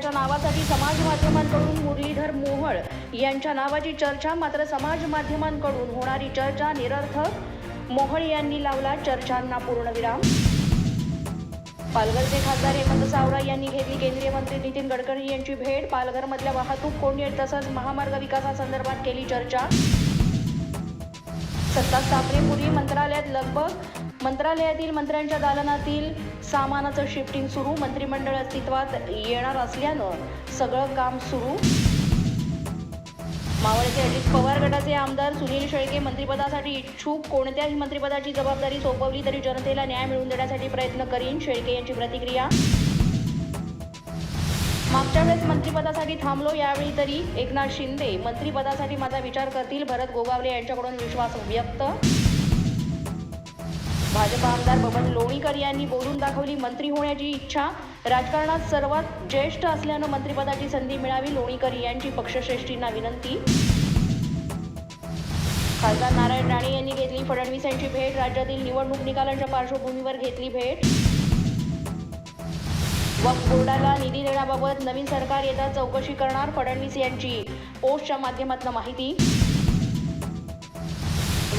त्यांच्या नावासाठी समाज माध्यमांकडून मुरलीधर मोहळ यांच्या नावाची चर्चा मात्र समाज माध्यमांकडून होणारी चर्चा निरर्थक. मोहळ यांनी लावला चर्चांना पूर्णविराम. पालघरचे खासदार हेमंत सावरा यांनी घेतली केंद्रीय मंत्री नितीन गडकरी यांची भेट. पालघरमधल्या वाहतूक कोंडी तसंच महामार्ग विकासासंदर्भात केली चर्चा. सत्ता स्थापनेपूर्वी मंत्रालयात लगभग मंत्रालयातील मंत्र्यांच्या दालनातील सामानाचं शिफ्टिंग सुरू मंत्रिमंडळ अस्तित्वात येणार असल्यानं सगळं काम सुरू. मावळचे अजित पवार गटाचे आमदार सुनील शेळके मंत्रिपदासाठी इच्छुक कोणत्याही मंत्रिपदाची जबाबदारी सोपवली तरी जनतेला न्याय मिळवून देण्यासाठी प्रयत्न करीन शेळके यांची प्रतिक्रिया मागच्या वेळेस मंत्रिपदासाठी थांबलो यावेळी तरी एकनाथ शिंदे मंत्रिपदासाठी माझा विचार करतील. भरत गोगावले यांच्याकडून विश्वास व्यक्त. भाजप आमदार बबन लोणीकर यांनी बोलून दाखवली मंत्री होण्याची इच्छा. राजकारणात सर्वात ज्येष्ठ असल्यानं मंत्रिपदाची संधी मिळावी लोणीकर यांची पक्षश्रेष्ठींना विनंती. खासदार नारायण राणे यांनी घेतली फडणवीस यांची भेट. राज्यातील निवडणूक निकालांच्या पार्श्वभूमीवर घेतली भेट. वक्फ बोर्डाला निधी देण्याबाबत नवीन सरकार येता चौकशी करणार फडणवीस यांची. पोस्टच्या माध्यमातून माहिती.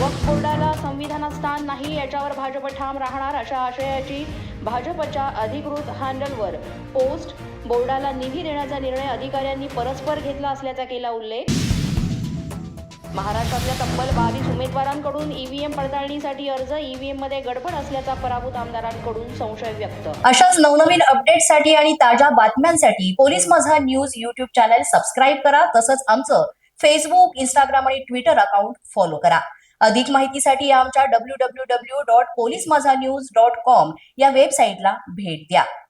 वक्फ बोर्डाला संविधानात स्थान नाही याच्यावर भाजप ठाम राहणार अशा आशयाची भाजपच्या अधिकृत हँडलवर. पोस्ट बोर्डाला निधी देण्याचा निर्णय अधिकाऱ्यांनी परस्पर घेतला असल्याचा केला उल्लेख. महाराष्ट्रातल्या तब्बल बावीस उमेदवारांकडून ईव्हीएम पडताळणीसाठी अर्ज ईव्हीएममध्ये गडबड असल्याचा पराभूत आमदारांकडून संशय व्यक्त. अशाच नवनवीन अपडेटसाठी आणि ताज्या बातम्यांसाठी पोलीस माझा न्यूज युट्यूब चॅनल सबस्क्राईब करा. तसंच आमचं फेसबुक इंस्टाग्राम आणि ट्विटर अकाउंट फॉलो करा. अधिक माहितीसाठी आमच्या W W W dot police Majha news dot com या वेबसाईटला भेट द्या.